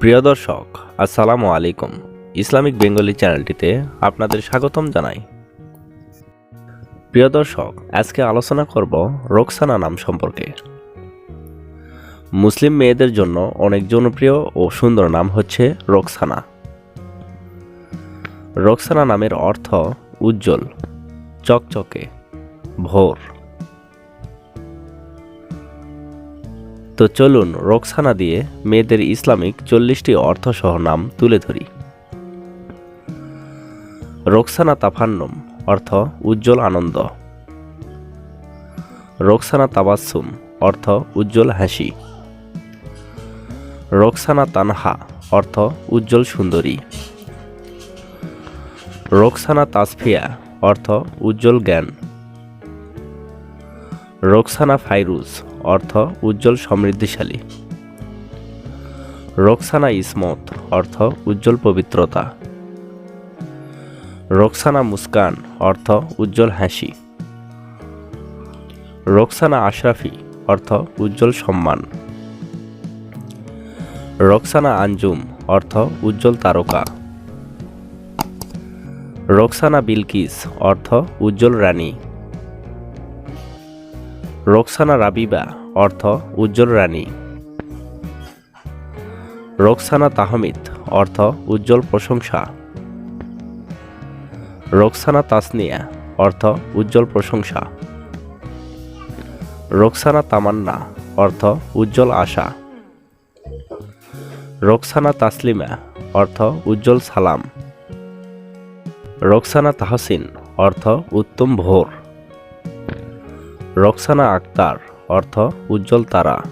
প্রিয় দর্শক, আসসালামু আলাইকুম। ইসলামিক বেঙ্গলি চ্যানেলটিতে আপনাদের স্বাগতম জানাই। প্রিয় দর্শক, আজকে আলোচনা করব রোকসানা নাম সম্পর্কে। মুসলিম মেয়েদের জন্য অনেক জনপ্রিয় ও সুন্দর নাম হচ্ছে রোকসানা। রোকসানা নামের অর্থ উজ্জ্বল, চকচকে, ভোর। তো চলুন রোকসানা দিয়ে মেয়েদের ইসলামিক চল্লিশটি অর্থসহ নাম তুলে ধরি। রোকসানা তাফান্নম অর্থ উজ্জ্বল আনন্দ। রোকসানা তাবাসুম অর্থ উজ্জ্বল হাসি। রোকসানা তানহা অর্থ উজ্জ্বল সুন্দরী। রোকসানা তাসফিয়া অর্থ উজ্জ্বল জ্ঞান। রোকসানা ফাইরুজ অর্থ উজ্জ্বল সমৃদ্ধিশালী। রোকসানা ইসমত অর্থ উজ্জ্বল পবিত্রতা। রোকসানা মুস্কান, অর্থ উজ্জ্বল হাসি। রোকসানা আশরাফি, অর্থ উজ্জ্বল সম্মান। রোকসানা আঞ্জুম, অর্থ উজ্জ্বল তারকা। রোকসানা বিলকিস, অর্থ উজ্জ্বল রানী। রোকসানা রাবিবা অর্থ উজ্জ্বল রানী। রোকসানা তাহমিদ অর্থ উজ্জ্বল প্রশংসা। রোকসানা তাসনিয়া অর্থ উজ্জ্বল প্রশংসা। রোকসানা তামান্না অর্থ উজ্জ্বল আশা। রোকসানা তাসলিমা অর্থ উজ্জ্বল সালাম। রোকসানা তাহসিন অর্থ উত্তম ভোর। রোকসানা আক্তার অর্থ উজ্জ্বল তারা।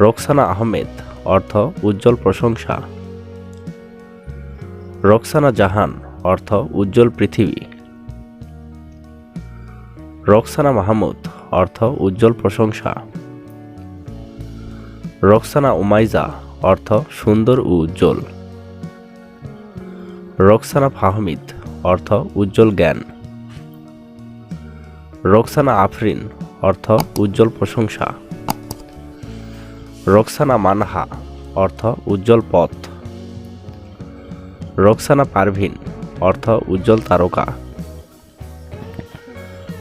রোকসানা আহমেদ অর্থ উজ্জ্বল প্রশংসা। রোকসানা জাহান অর্থ উজ্জ্বল পৃথিবী। রোকসানা মাহমুদ অর্থ উজ্জ্বল প্রশংসা। রোকসানা উমাইজা অর্থ সুন্দর ও উজ্জ্বল। রোকসানা ফাহমিদ অর্থ উজ্জ্বল জ্ঞান। রোকসানা আফরিন, অর্থ উজ্জ্বল প্রশংসা। রোকসানা মানহা, অর্থ উজ্জ্বল পথ। রোকসানা পারভিন, অর্থ উজ্জ্বল তারকা।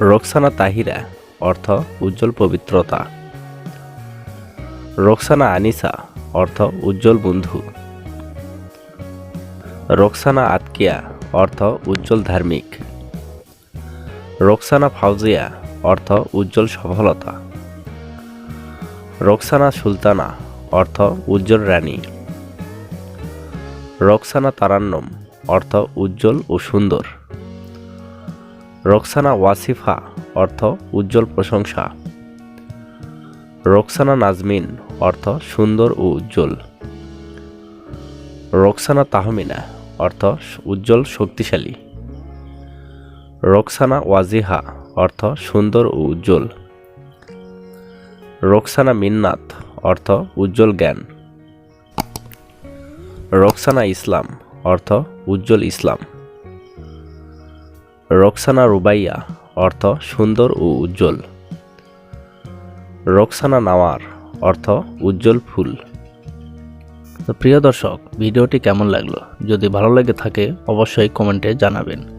রোকসানা তাহিরা, অর্থ উজ্জ্বল পবিত্রতা। রোকসানা আনিসা, অর্থ উজ্জ্বল বন্ধু। রোকসানা আতকিয়া, অর্থ উজ্জ্বল ধার্মিক। রোকসানা ফাউজিয়া, অর্থ উজ্জ্বল সফলতা। রোকসানা সুলতানা, অর্থ উজ্জ্বল রানী। রোকসানা তারান্নম, অর্থ উজ্জ্বল ও সুন্দর। রোকসানা ওয়াসিফা, অর্থ উজ্জ্বল প্রশংসা। রোকসানা নাজমিন, অর্থ সুন্দর ও উজ্জ্বল। রোকসানা তাহমিনা, অর্থ উজ্জ্বল শক্তিশালী। রোকসানা ওয়াজিহা, অর্থ সুন্দর ও উজ্জ্বল। রোকসানা মিন্নাত, অর্থ উজ্জ্বল জ্ঞান। রোকসানা ইসলাম, অর্থ উজ্জ্বল ইসলাম। রোকসানা রুবাইয়া, অর্থ সুন্দর ও উজ্জ্বল। রোকসানা নাওয়ার, অর্থ উজ্জ্বল ফুল। তো প্রিয় দর্শক, ভিডিওটি কেমন লাগল? যদি ভালো লেগে থাকে, অবশ্যই কমেন্টে জানাবেন।